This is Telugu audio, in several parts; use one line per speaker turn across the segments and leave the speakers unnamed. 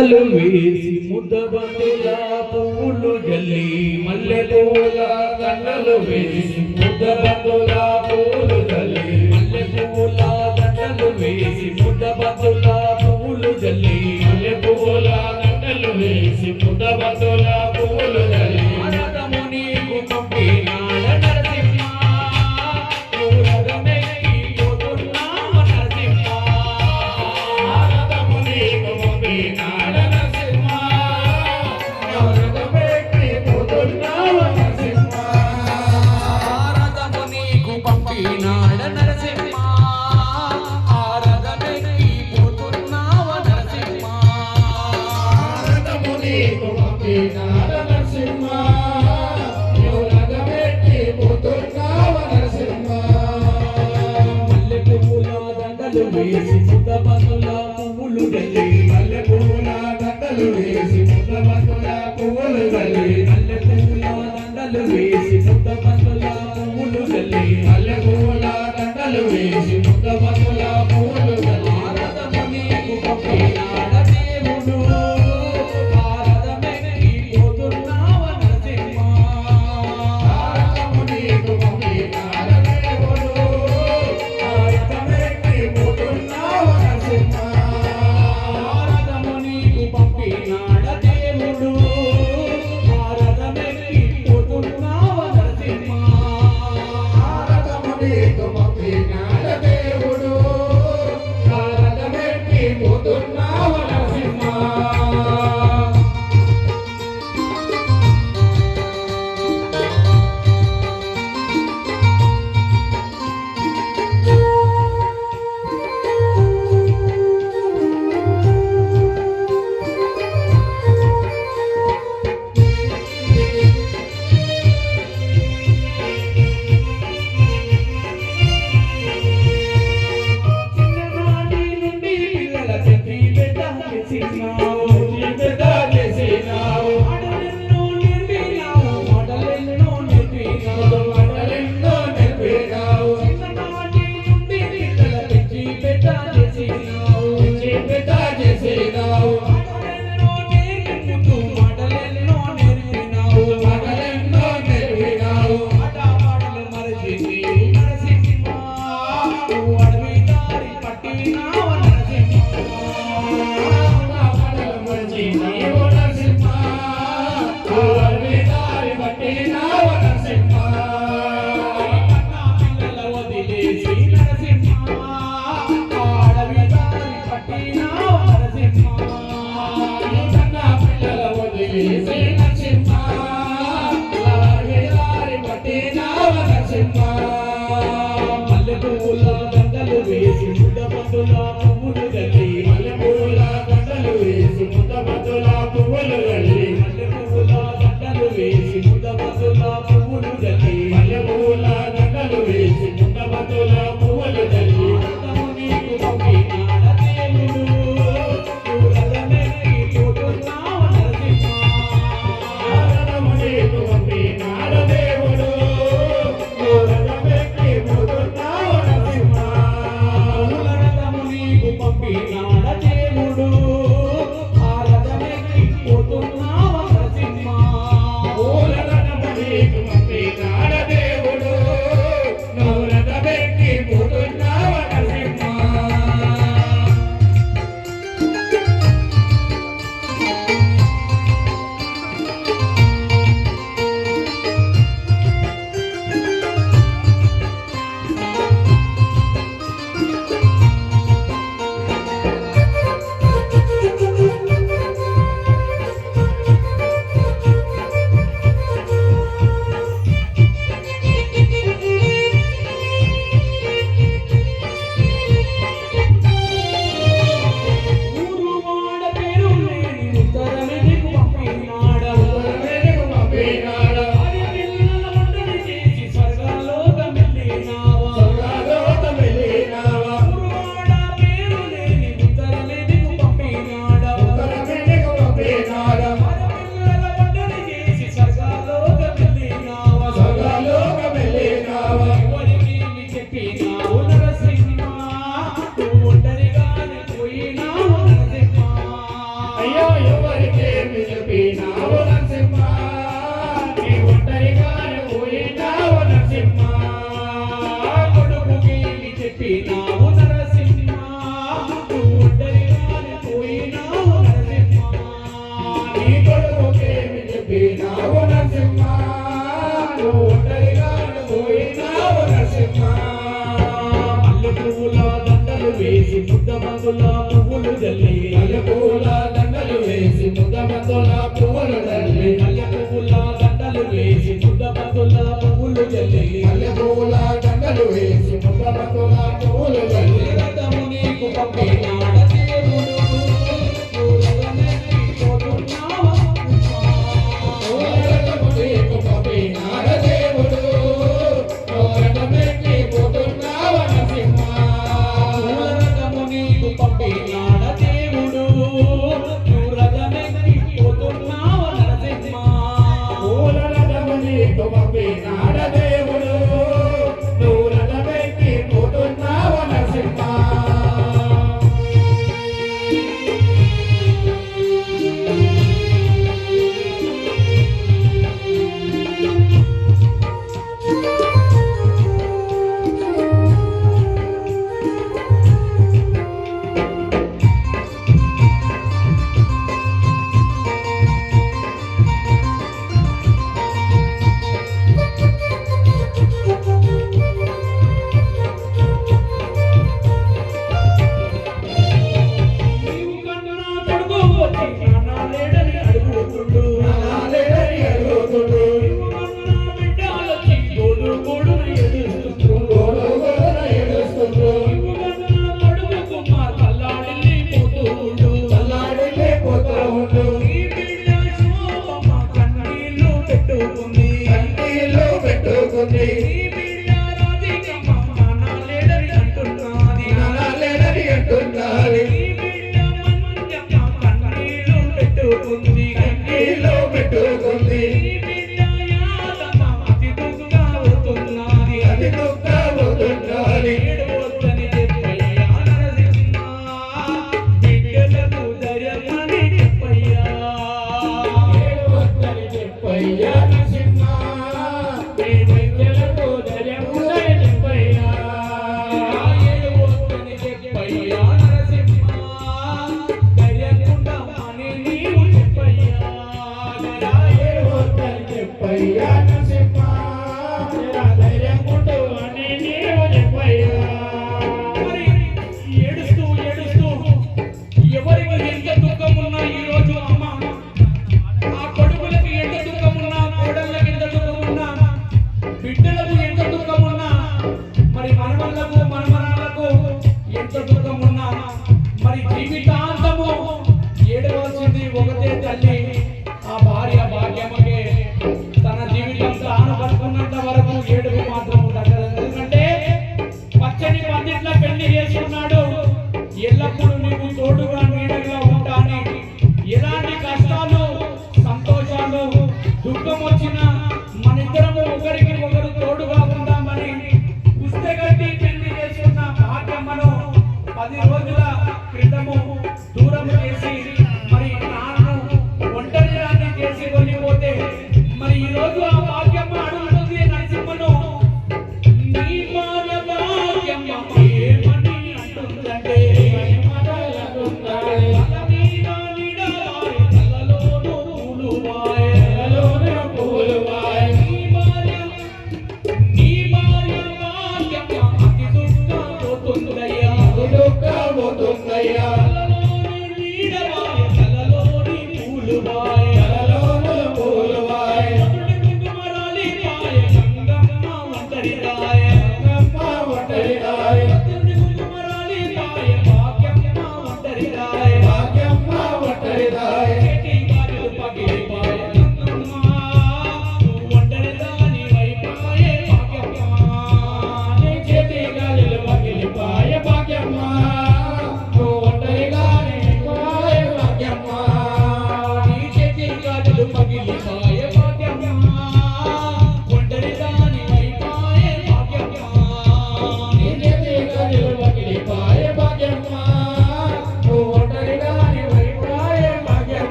వేసి ముద్దబంతుల పువ్వులు జల్లి మల్లె పూల దండలు వేసి ముద్దబంతుల పువ్వులు జల్లి మల్లె పూల దండలు వేసి ముద్దబంతుల పువ్వులు జల్లి మల్లె పూల దండలు వేసి ముద్దబంతుల Thank you. ఒక్కరికే నిలిపినావు నరసింహ?
నీ ఒంటరిగానే పోయినావు నరసింహ?
కొడుకుకి చెప్పినావు నరసింహ? నువ్వు ఒంటరిగానే పోయినావు నరసింహ?
నీ కొడుకుకి చెప్పినావు నరసింహ? నువ్వు ఒంటరిగానే పోయినావు నరసింహ?
మల్లె పువ్వుల దండలు వేసి బుద్ధ మందుల పువ్వులు జల్లి
మల్లె పువ్వుల వేసి ముద్దమతుల పువ్వులు చల్లి
మల్లె పువ్వుల దండలు వేసి ముద్దమతుల పువ్వులు చల్లి
మల్లె పువ్వుల దండలు వేసి ముద్దమతుల పువ్వులు చల్లి.
రథము నీకు పంపినా കണ്ടേ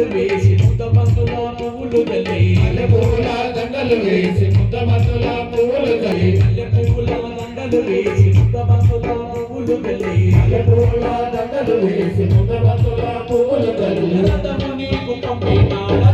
దండలు వేసి ముద్ద బంతుల పువ్వులు తల్లి.
మల్లె పువ్వుల దండలు వేసి ముద్ద మత్తుల పువ్వులు తల్లి.
మల్లె పువ్వుల దండలు వేసి ముద్ద బంతుల పువ్వులు తల్లి.
మల్లె పువ్వుల దండలు వేసి ముద్ద మత్తుల పువ్వులు తల్లి.
రథము నీకు పంపినాడని